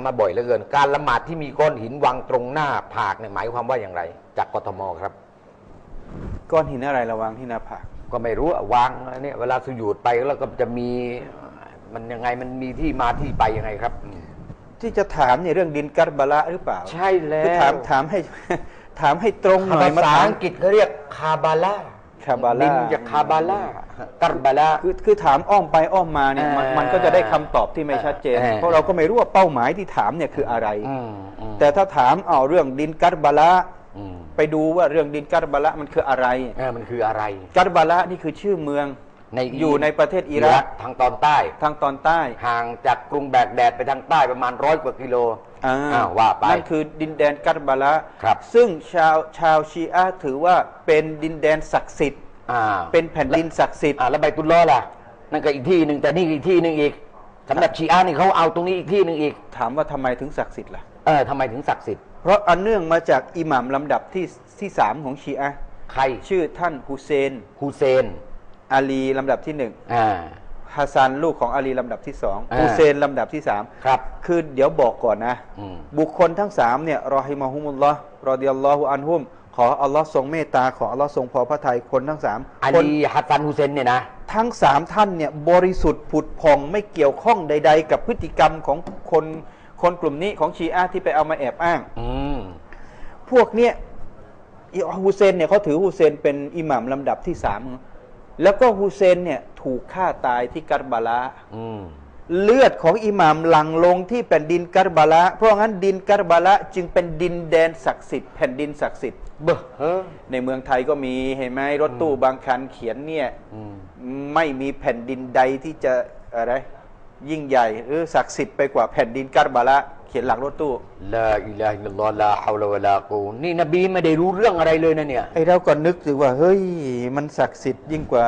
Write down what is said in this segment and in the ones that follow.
ามมาบ่อยเหลือเกิน การละหมาดที่มีก้อนหินวางตรงหน้าผากเนี่ยหมายความว่าอย่างไร จากกทมครับ ก้อนหินอะไรระวังที่หน้าผากก็ไม่รู้อะวางเนี่ยเวลาสุญูดไปแล้วก็จะมีมันยังไงมันมีที่มาที่ไปยังไงครับอืมที่จะถามเนี่ยเรื่องดินกัรบาละหรือเปล่า ใช่แล้วคือถามถามให้ถามให้ตรงหน่อยภาษาถมอังกฤษเขาเรียกคาบาล่า คาบาล่าดินจากคาบาล่ากัรบาล่าคือคือถามอ้อมไปอ้อมมาเนี่ยมันเออมันก็จะได้คำตอบที่ไม่ชัดเจนเออเพราะเราก็ไม่รู้ว่าเป้าหมายที่ถามเนี่ยคืออะไรอืมอืมแต่ถ้าถามเอาเรื่องดินกัรบาละอืมไปดูว่าเรื่องดินกัรบาละมันคืออะไรเออมันคืออะไรกัรบาละนี่คือชื่อเมือง ในอยู่ในประเทศอิรักทางตอนใต้ ทางตอนใต้ ห่างจากกรุงแบกแดดไปทางใต้ประมาณร้อยกว่ากิโลอ่าอ้าวว่าไปนั่นคือดินแดนกัรบาละครับ ซึ่งชาวชาวชีอะห์ถือว่าเป็นดินแดนศักดิ์สิทธิ์อ่าเป็นแผ่นดินศักดิ์สิทธิ์อ่าแล้วใบตุลล้อล่ะ นั่นก็อีกที่หนึ่งแต่นี่อีกที่หนึ่งอีกสำหรับชีอะห์นี่เขาเอาตรงนี้อีกที่หนึ่งอีก ถามว่าทำไมถึงศักดิ์สิทธิ์ล่ะเออทำไมถึงศักดิ์สิทธิ์เพราะอันเนื่องมาจากอิหมัมลำดับที่ที่สามของชีอะห์ใครชื่อท่านฮุเซนฮูเซน อาลีลำดับที่หนึ่งอ่า ฮัสซันลูกของอาลีลำดับที่สองอ่า ฮุเซนลำดับที่สามครับ คือเดี๋ยวบอกก่อนนะ อืม บุคคลทั้งสามเนี่ยรอฮิมาฮุมุลลอฮ์รอดิยัลลอฮุอันฮุม ขออัลลอฮ์ทรงเมตตา ขออัลลอฮ์ทรงพอพระทัยคนทั้งสามอาคนลีฮัสซันฮูเซนเนี่ยนะ ทั้งสามท่านเนี่ยบริสุทธิ์ผุดพองไม่เกี่ยวข้องใด ๆ กับพฤติกรรมของคนคนกลุ่มนี้ของชีอะห์ที่ไปเอามาแอบอ้าง อืม พวกเนี่ยอิฮุเซนเนี่ยเขาถือฮุเซนเป็นอิหมัมลำดับที่สาม แล้วก็ฮุเซนเนี่ยถูกฆ่าตายที่กัรบาลาอืมเลือดของอิหม่ามหลั่งลงที่แผ่นดินกัรบาละเพราะงั้นดินกัรบาละจึงเป็นดินแดนศักดิ์สิทธิ์แผ่นดินศักดิ์สิทธิ์เบ้อเฮ้อในเมืองไทยก็มีเห็นไหมรถตู้บางคันเขียนเนี่ยอืมไม่มีแผ่นดินใดที่จะอะไร ยิ่งใหญ่ หรือศักดิ์สิทธิ์ไปกว่าแผ่นดินกัรบาละเขียนหลังรถตู้ลาอิลาฮิลลอฮ์ลาฮาวลาวะลากูนี่นบีไม่ได้รู้เรื่องอะไรเลยนะเนี่ยไอ้เราก็นึกถึงว่าเฮ้ยมันศักดิ์สิทธิ์ยิ่งกว่า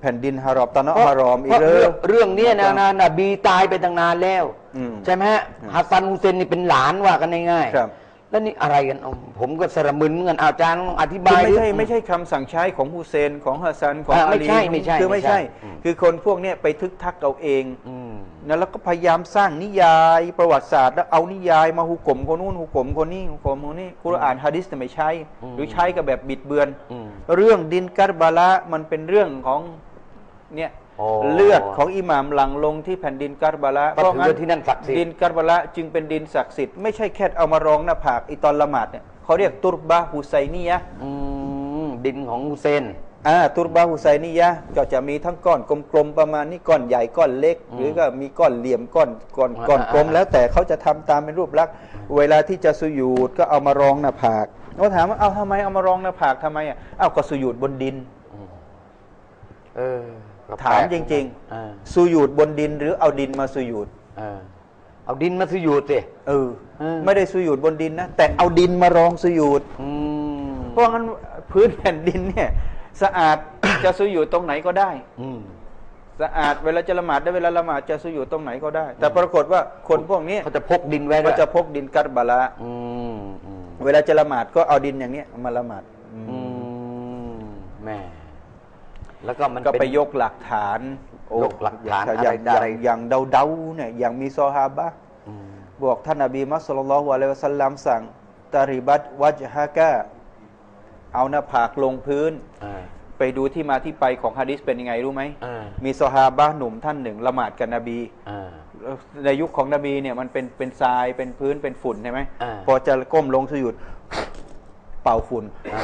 แผ่นดินฮารอมตอนนั้นฮารอมอีกเพเลราะยเรื่องเรื่องเนี้ยนะนะนบีตายไปตั้งนานแล้วอืมใช่ไหมฮะฮัสซันฮุเซนนี่เป็นหลานว่ากันง่ายๆครับ แล้วนี่อะไรกันเอาผมก็สระมึนเหมือนกันอาจารย์อธิคืบาอยไม่ใช่ดิไม่ใช่คำสั่งใช้ของฮุเซนของฮัสซันของอ่าอาไม่ลีใช่ไม่ใช่คือไม่ใช่ไม่ใช่อืมคือคนพวกเนี้ยไปทึกทักเอาเองอืมนะแล้วก็พยายามสร้างนิยายประวัติศาสตร์ แล้วเอานิยายมาหุกกลมคนนู้นหุกกลมคนนี้หุกกลมคนนี้กุรอานฮะดิษเนี่ยไม่ใช้หรือใช้กับแบบบิดเบือนอืมเรื่องดินกัรบาละมันเป็นเรื่องของเนี่ย โอ้เลือดของอิหม่ามหลังลงที่แผ่นดินกัรบาละก็ถือว่าที่นั่นศักดิ์สิทธิ์ ดินกัรบาละจึงเป็นดินศักดิ์สิทธิ์ไม่ใช่แค่เอามารองหน้าผากอีตอนละหมาดเนี่ยเขาเรียกตุรบะฮุไซนียะห์ อืมดินของฮุเซน อ่าตุรบาฮุไซนียะห์ก็จะมีทั้งก้อนกลมๆประมาณนี้ก้อนใหญ่ก้อนเล็ก อืมหรือก็มีก้อนเหลี่ยมก้อนก้อนก้อนอ่ากลม อ่า แล้วแต่เขาจะทำตามเป็นรูปลักษณ์เวลาที่จะสุญูดก็เอามารองหน้าผากเขาถามว่าเอาทำไมเอามารองหน้าผากทำไมอะเอาก็สุญูดบนดิน เออก็ ถามแปลกจริงเออ ๆสุญูดบนดินหรือเอาดินมาสุญูดเออเอาดินมาสุญูดสิ เออเออ ไม่ได้สุญูดบนดินนะแต่เอาดินมารองสุญูดอืมเพราะงั้นพื้นแผ่นดินเนี่ยสะอาด จะสุญูดตรงไหนก็ได้ อืมสะอาดเวลาจะละหมาดได้เวลาละหมาดจะสุญูดตรงไหนก็ได้ แต่ปรากฏว่าคนพวกนี้เขาจะพกดินไว้ด้ก็วยจะพกดินกัรบาละ อืมอืมเวลาจะละหมาดก็เอาดินอย่างเนี้ยมาละหมาด อืมแม่ แล้วก็มันก็ไปเป็น ยกหลักฐานโอ้ยกหลักฐานอย่างอะไรได้อย่างอย่างเดาเดาๆเนี่ยอย่างมีซอฮาบะห์อืมบอกท่านนบีมัสสลลัลลอฮุอะลัยฮิวะสัลลัมสั่งตาริบัตวัจฮะกะเอาหน้าผากลงพื้น อ่าไปดูที่มาที่ไปของฮะดิษเป็นยังไงรู้ไหม อ่ามีซอฮาบะห์หนุ่มท่านหนึ่งละหมาดกับนบี อ่า ในยุคของนบีเนี่ยมันเป็นเป็นทรายเป็นพื้นเป็นฝุ่นใช่ไหมอ่า พอจะก้มลงสยุดเป่าฝุ่น อ่า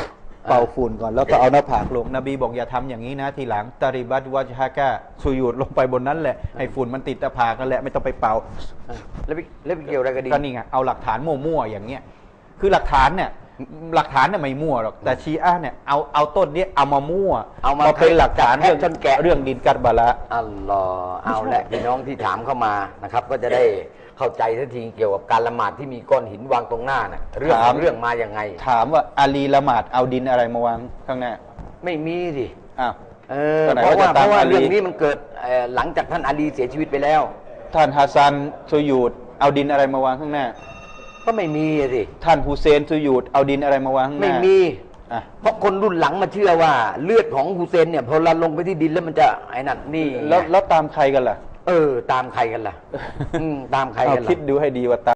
เป่าฝุ่นก่อนแล้วก็เอาหน้าผากลง นบีบอกอย่าทำอย่างนี้นะ ทีหลังตาริบัตวัจฮะกะสุยุดลงไปบนนั้นแหละให้ฝุ่นมันติดหน้าผากนั่นแหละไม่ต้องไปเป่าอ่าแล้วไปแล้วไปเกี่ยวอะไรกับดินก็นี่ไงเอาหลักฐานมั่วๆอย่างเงี้ยคือหลักฐานเนี่ยหลักฐานเนี่ยไม่มั่วหรอกแต่ชีอะห์เนี่ยเอาเอาต้นเนี้ยเอามามั่วเอามาเป็นหลักฐานแกะเรื่องจนแกะเรื่องดินกัรบาละอัลลอฮ์เอาแหละพี่น้องที่ถามเข้ามานะครับ ก็จะได้ เข้าใจทันทีเกี่ยวกับการละหมาดที่มีก้อนหินวางตรงหน้าน่ะเรื่องของเรื่องมาอย่างไง ถามว่าอาลีละหมาดเอาดินอะไรมาวางข้างหน้าไม่มีดิอ้าว เออก็ไหนเพราะว่าว่าจะเพตามราะว่าอาลี เรื่องนี้มันเกิดเอ่อหลังจากท่านอาลีเสียชีวิตไปแล้ว ท่านฮัสซันสุยูดเอาดินอะไรมาวางข้างหน้า ก็ไม่มีอะสิท่านฮุเซนสุยูดเอาดินอะไรมาวางข้างหไม่น้ามี อะเพราะคนรุ่นหลังมาเชื่อว่า เลือดของฮุเซนเนี่ยพอเราลงไปที่ดินแล้วมันจะไอ้นั่นนี่แล้วไงแล้วตามใครกันล่ะ เออ ตามใครกันล่ะ อืมตามใครเอากันล่ะ คิดดูให้ดีว่าตา